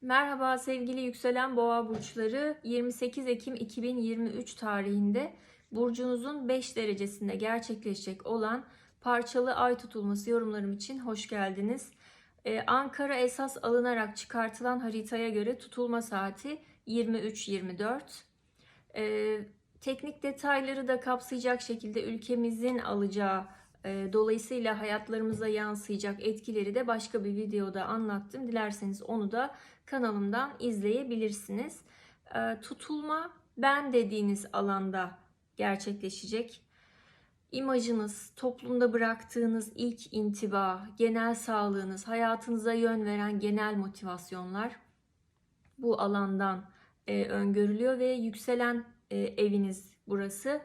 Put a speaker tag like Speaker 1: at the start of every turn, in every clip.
Speaker 1: Merhaba sevgili yükselen boğa burçları 28 Ekim 2023 tarihinde burcunuzun 5 derecesinde gerçekleşecek olan parçalı ay tutulması yorumlarım için hoş geldiniz. Ee, Ankara esas alınarak çıkartılan haritaya göre tutulma saati 23.24. Ee, teknik detayları da kapsayacak şekilde ülkemizin alacağı e, dolayısıyla hayatlarımıza yansıyacak etkileri de başka bir videoda anlattım. Dilerseniz onu da kanalımdan izleyebilirsiniz. E, tutulma ben dediğiniz alanda gerçekleşecek. İmajınız, toplumda bıraktığınız ilk intiba, genel sağlığınız, hayatınıza yön veren genel motivasyonlar bu alandan e, öngörülüyor ve yükselen e, eviniz burası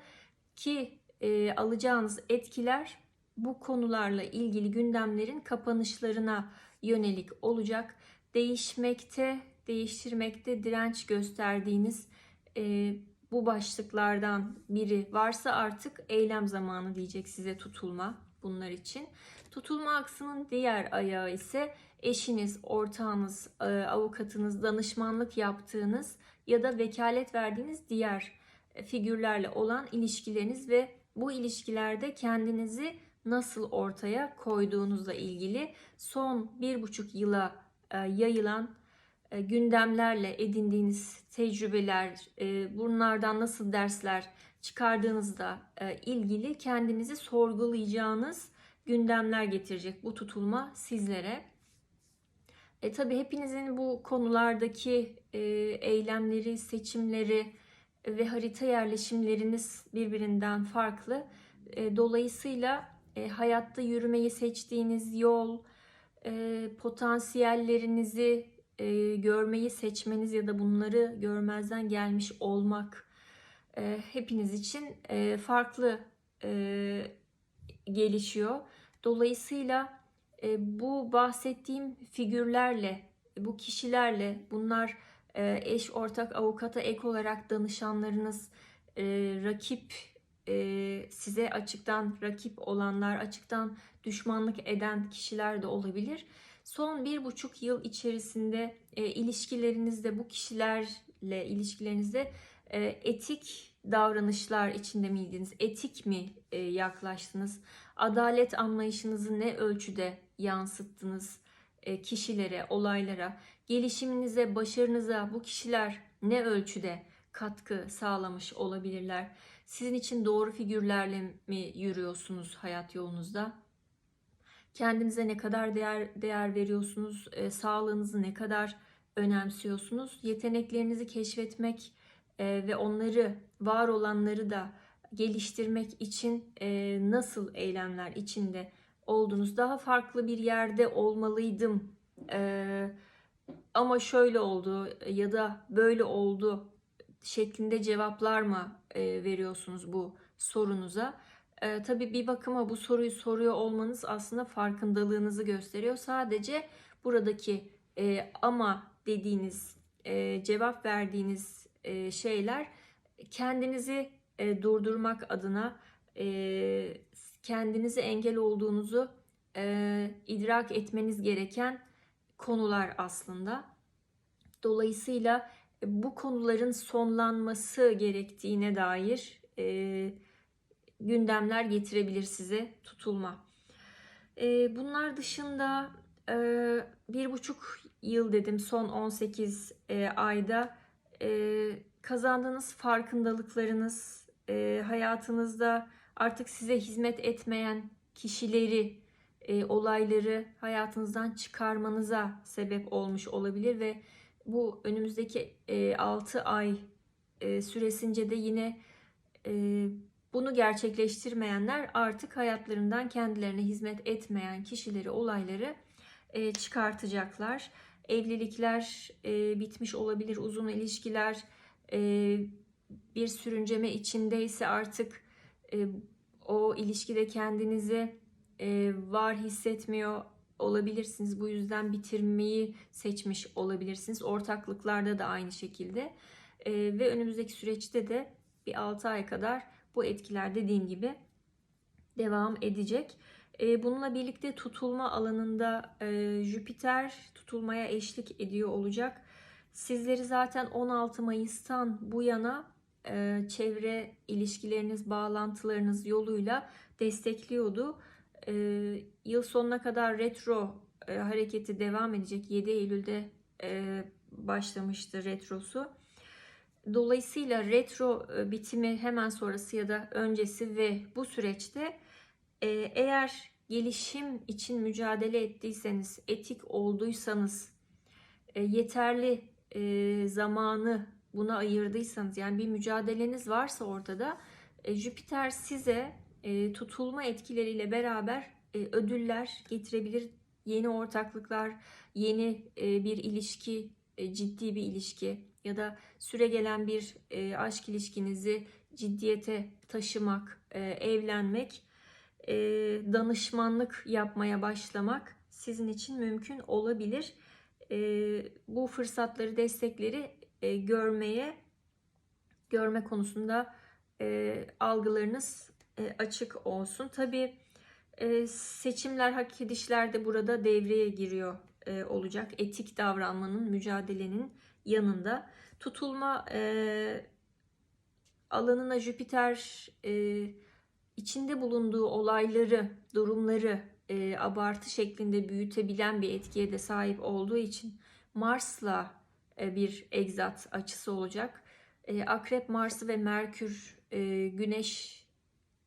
Speaker 1: ki e, alacağınız etkiler bu konularla ilgili gündemlerin kapanışlarına yönelik olacak. Değişmekte, değiştirmekte direnç gösterdiğiniz e, bu başlıklardan biri varsa artık eylem zamanı diyecek size tutulma bunlar için. Tutulma aksının diğer ayağı ise eşiniz, ortağınız, e, avukatınız, danışmanlık yaptığınız ya da vekalet verdiğiniz diğer e, figürlerle olan ilişkileriniz ve bu ilişkilerde kendinizi nasıl ortaya koyduğunuzla ilgili son bir buçuk yıla yayılan e, gündemlerle edindiğiniz tecrübeler, e, bunlardan nasıl dersler çıkardığınızda ilgili kendinizi sorgulayacağınız gündemler getirecek bu tutulma sizlere. E tabi hepinizin bu konulardaki e, eylemleri, seçimleri ve harita yerleşimleriniz birbirinden farklı. E, dolayısıyla e, hayatta yürümeyi seçtiğiniz yol, e, potansiyellerinizi e, görmeyi seçmeniz ya da bunları görmezden gelmiş olmak e, hepiniz için e, farklı e, gelişiyor. Dolayısıyla e, bu bahsettiğim figürlerle, bu kişilerle, bunlar e, eş, ortak, avukata ek olarak danışanlarınız, e, rakip e, size açıktan rakip olanlar, açıktan düşmanlık eden kişiler de olabilir. Son bir buçuk yıl içerisinde e, ilişkilerinizde bu kişilerle ilişkilerinizde e, etik davranışlar içinde miydiniz? Etik mi e, yaklaştınız? Adalet anlayışınızı ne ölçüde yansıttınız e, kişilere, olaylara? Gelişiminize, başarınıza bu kişiler ne ölçüde katkı sağlamış olabilirler? Sizin için doğru figürlerle mi yürüyorsunuz hayat yolunuzda? Kendinize ne kadar değer değer veriyorsunuz? E, sağlığınızı ne kadar önemsiyorsunuz? Yeteneklerinizi keşfetmek e, ve onları var olanları da geliştirmek için e, nasıl eylemler içinde oldunuz? Daha farklı bir yerde olmalıydım. E, ama şöyle oldu ya da böyle oldu şeklinde cevaplar mı e, veriyorsunuz bu sorunuza? E, tabii bir bakıma bu soruyu soruyor olmanız aslında farkındalığınızı gösteriyor. Sadece buradaki e, ama dediğiniz, e, cevap verdiğiniz e, şeyler kendinizi e, durdurmak adına e, kendinize engel olduğunuzu e, idrak etmeniz gereken konular aslında. Dolayısıyla bu konuların sonlanması gerektiğine dair e, gündemler getirebilir size tutulma. E, bunlar dışında e, bir buçuk yıl dedim son 18 e, ayda e, kazandığınız farkındalıklarınız e, hayatınızda artık size hizmet etmeyen kişileri e, olayları hayatınızdan çıkarmanıza sebep olmuş olabilir ve bu önümüzdeki e, 6 ay e, süresince de yine e, bunu gerçekleştirmeyenler artık hayatlarından kendilerine hizmet etmeyen kişileri, olayları e, çıkartacaklar. Evlilikler e, bitmiş olabilir, uzun ilişkiler e, bir sürünceme içindeyse artık e, o ilişkide kendinizi e, var hissetmiyor olabilirsiniz. Bu yüzden bitirmeyi seçmiş olabilirsiniz. Ortaklıklarda da aynı şekilde. E, ve önümüzdeki süreçte de bir 6 ay kadar bu etkiler dediğim gibi devam edecek. E, bununla birlikte tutulma alanında e, Jüpiter tutulmaya eşlik ediyor olacak. Sizleri zaten 16 Mayıs'tan bu yana e, çevre ilişkileriniz, bağlantılarınız yoluyla destekliyordu. E, yıl sonuna kadar retro e, hareketi devam edecek. 7 Eylül'de e, başlamıştı retrosu. Dolayısıyla retro e, bitimi hemen sonrası ya da öncesi ve bu süreçte e, eğer gelişim için mücadele ettiyseniz, etik olduysanız, e, yeterli e, zamanı buna ayırdıysanız yani bir mücadeleniz varsa ortada e, Jüpiter size e, tutulma etkileriyle beraber e, ödüller getirebilir. Yeni ortaklıklar, yeni e, bir ilişki, ciddi bir ilişki ya da süre gelen bir aşk ilişkinizi ciddiyete taşımak, evlenmek, danışmanlık yapmaya başlamak sizin için mümkün olabilir. Bu fırsatları, destekleri görmeye, görme konusunda algılarınız e, açık olsun. Tabii e, seçimler, hak edişler de burada devreye giriyor e, olacak. Etik davranmanın, mücadelenin yanında. Tutulma e, alanına Jüpiter e, içinde bulunduğu olayları, durumları e, abartı şeklinde büyütebilen bir etkiye de sahip olduğu için Mars'la e, bir egzat açısı olacak. E, Akrep Mars'ı ve Merkür e,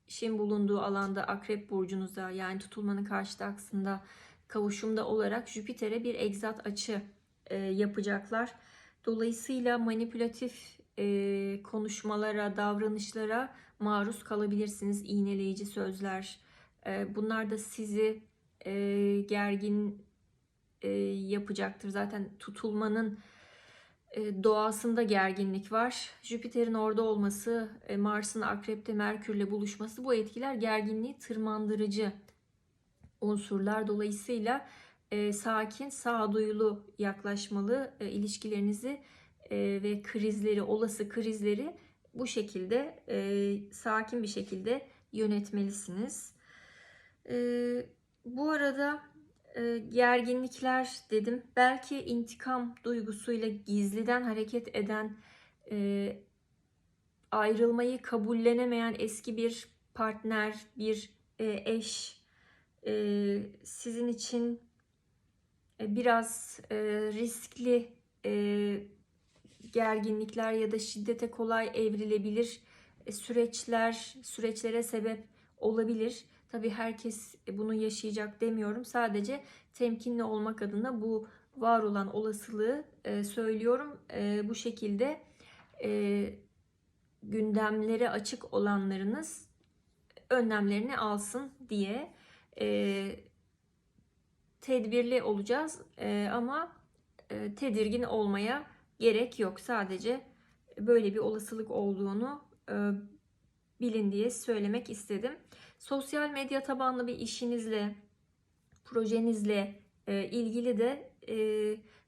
Speaker 1: Güneş'in bulunduğu alanda Akrep burcunuzda yani tutulmanın karşıtı aksında kavuşumda olarak Jüpiter'e bir egzat açı e, yapacaklar. Dolayısıyla manipülatif e, konuşmalara, davranışlara maruz kalabilirsiniz. İğneleyici sözler. E, bunlar da sizi e, gergin e, yapacaktır. Zaten tutulmanın doğasında gerginlik var. Jüpiter'in orada olması, e, Mars'ın Akrep'te Merkür'le buluşması bu etkiler gerginliği tırmandırıcı unsurlar. Dolayısıyla e, sakin, sağduyulu yaklaşmalı e, ilişkilerinizi e, ve krizleri, olası krizleri bu şekilde e, sakin bir şekilde yönetmelisiniz. E, bu arada e, gerginlikler dedim. Belki intikam duygusuyla gizliden hareket eden, e, ayrılmayı kabullenemeyen eski bir partner, bir e, eş e, sizin için biraz riskli gerginlikler ya da şiddete kolay evrilebilir süreçler, süreçlere sebep olabilir. Tabii herkes bunu yaşayacak demiyorum. Sadece temkinli olmak adına bu var olan olasılığı e, söylüyorum. E, bu şekilde e, gündemlere açık olanlarınız önlemlerini alsın diye e, tedbirli olacağız e, ama e, tedirgin olmaya gerek yok. Sadece böyle bir olasılık olduğunu e, bilin diye söylemek istedim. Sosyal medya tabanlı bir işinizle, projenizle e, ilgili de e,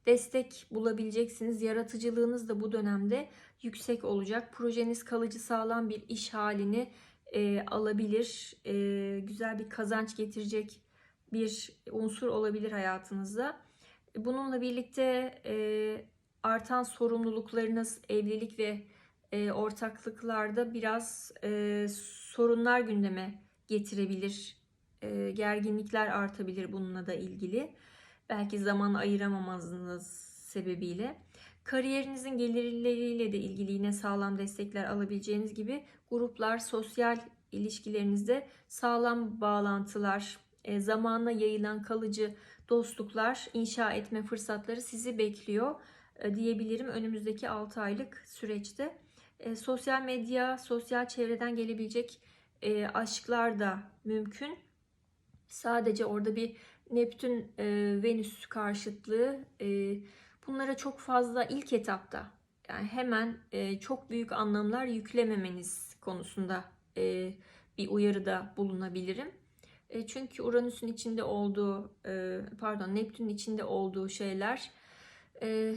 Speaker 1: destek bulabileceksiniz. Yaratıcılığınız da bu dönemde yüksek olacak. Projeniz kalıcı sağlam bir iş halini e, alabilir. E, güzel bir kazanç getirecek bir unsur olabilir hayatınızda. Bununla birlikte e, artan sorumluluklarınız, evlilik ve e, ortaklıklarda biraz e, sorunlar gündeme getirebilir. E, gerginlikler artabilir bununla da ilgili. Belki zaman ayıramamanız sebebiyle. Kariyerinizin gelirleriyle de ilgili yine sağlam destekler alabileceğiniz gibi gruplar, sosyal ilişkilerinizde sağlam bağlantılar, e, zamanla yayılan kalıcı dostluklar, inşa etme fırsatları sizi bekliyor e, diyebilirim önümüzdeki 6 aylık süreçte. E, sosyal medya, sosyal çevreden gelebilecek e, aşklar da mümkün. Sadece orada bir Neptün e, Venüs karşıtlığı e, bunlara çok fazla ilk etapta yani hemen e, çok büyük anlamlar yüklememeniz konusunda e, bir uyarıda bulunabilirim. E, çünkü Uranüs'ün içinde olduğu, e, pardon Neptün'ün içinde olduğu şeyler e,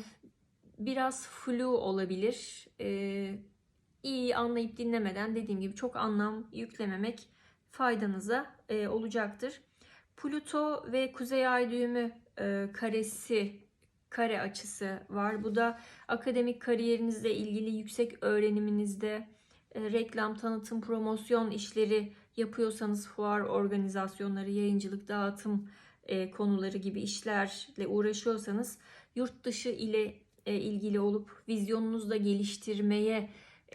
Speaker 1: biraz flu olabilir. E, iyi anlayıp dinlemeden dediğim gibi çok anlam yüklememek faydanıza e, olacaktır. Plüto ve Kuzey Ay düğümü e, karesi, kare açısı var. Bu da akademik kariyerinizle ilgili yüksek öğreniminizde e, reklam, tanıtım, promosyon işleri yapıyorsanız fuar organizasyonları, yayıncılık, dağıtım e, konuları gibi işlerle uğraşıyorsanız yurt dışı ile e, ilgili olup vizyonunuzu da geliştirmeye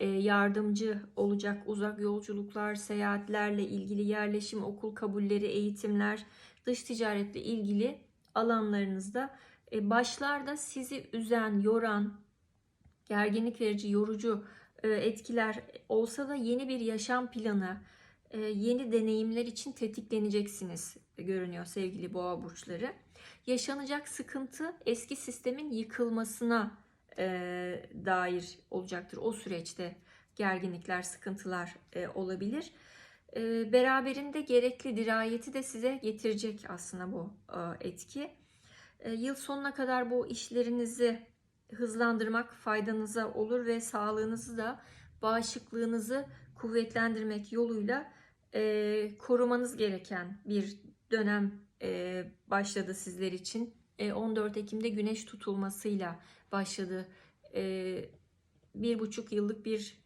Speaker 1: yardımcı olacak uzak yolculuklar, seyahatlerle ilgili yerleşim, okul kabulleri, eğitimler, dış ticaretle ilgili alanlarınızda e, başlarda sizi üzen, yoran, gerginlik verici, yorucu e, etkiler olsa da yeni bir yaşam planı, e, yeni deneyimler için tetikleneceksiniz görünüyor sevgili boğa burçları. Yaşanacak sıkıntı eski sistemin yıkılmasına e, dair olacaktır. O süreçte gerginlikler, sıkıntılar e, olabilir. E, beraberinde gerekli dirayeti de size getirecek aslında bu e, etki. E, yıl sonuna kadar bu işlerinizi hızlandırmak faydanıza olur ve sağlığınızı da bağışıklığınızı kuvvetlendirmek yoluyla e, korumanız gereken bir dönem e, başladı sizler için. E, 14 Ekim'de güneş tutulmasıyla başladı. E, bir buçuk yıllık bir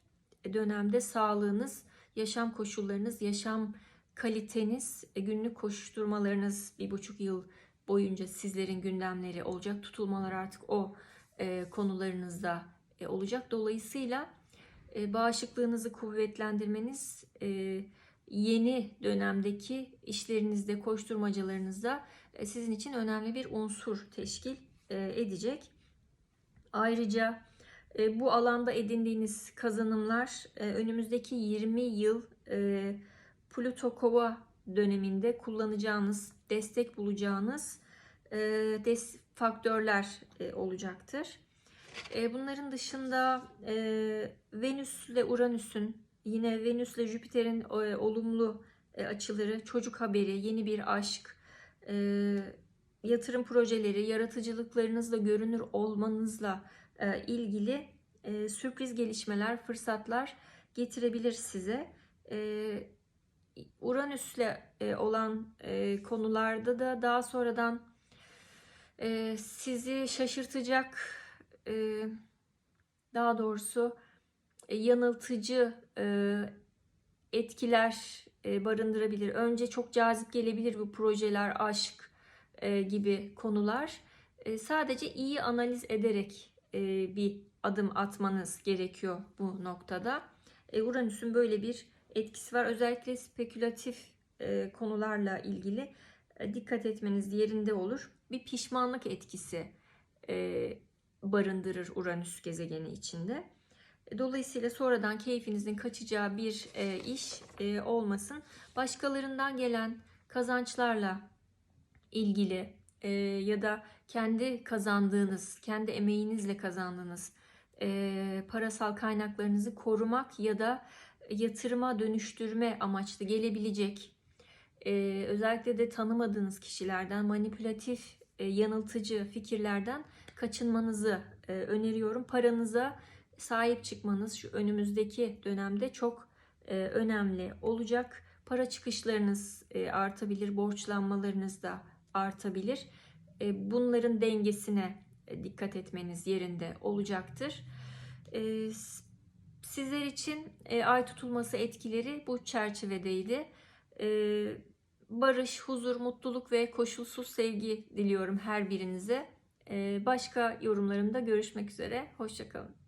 Speaker 1: dönemde sağlığınız, yaşam koşullarınız, yaşam kaliteniz, e, günlük koşuşturmalarınız bir buçuk yıl boyunca sizlerin gündemleri olacak. Tutulmalar artık o e, konularınızda e, olacak. Dolayısıyla bağışıklığınızı kuvvetlendirmeniz yeni dönemdeki işlerinizde, koşturmacalarınızda sizin için önemli bir unsur teşkil edecek. Ayrıca e, bu alanda edindiğiniz kazanımlar e, önümüzdeki 20 yıl e, Plüto Kova döneminde kullanacağınız, destek bulacağınız e, des faktörler e, olacaktır. E, bunların dışında e, Venüs ile Uranüs'ün yine Venüs ile Jüpiter'in e, olumlu e, açıları, çocuk haberi, yeni bir aşk, e, yatırım projeleri, yaratıcılıklarınızla görünür olmanızla e, ilgili e, sürpriz gelişmeler, fırsatlar getirebilir size. E, Uranüs'le e, olan konularda da daha sonradan sizi şaşırtacak, daha doğrusu yanıltıcı etkiler barındırabilir. Önce çok cazip gelebilir bu projeler, aşk e, gibi konular. E, sadece iyi analiz ederek e, bir adım atmanız gerekiyor bu noktada. E, Uranüs'ün böyle bir etkisi var. Özellikle spekülatif konularla ilgili dikkat etmeniz yerinde olur. Bir pişmanlık etkisi barındırır Uranüs gezegeni içinde. Dolayısıyla sonradan keyfinizin kaçacağı bir iş olmasın. Başkalarından gelen kazançlarla ilgili e, ya da kendi kazandığınız, kendi emeğinizle kazandığınız e, parasal kaynaklarınızı korumak ya da yatırıma dönüştürme amaçlı gelebilecek e, özellikle de tanımadığınız kişilerden manipülatif, e, yanıltıcı fikirlerden kaçınmanızı e, öneriyorum. Paranıza sahip çıkmanız şu önümüzdeki dönemde çok e, önemli olacak. Para çıkışlarınız e, artabilir, borçlanmalarınız da artabilir. E, bunların dengesine e, dikkat etmeniz yerinde olacaktır. E, sizler için ay tutulması etkileri bu çerçevedeydi. Barış, huzur, mutluluk ve koşulsuz sevgi diliyorum her birinize. Başka yorumlarımda görüşmek üzere. Hoşçakalın.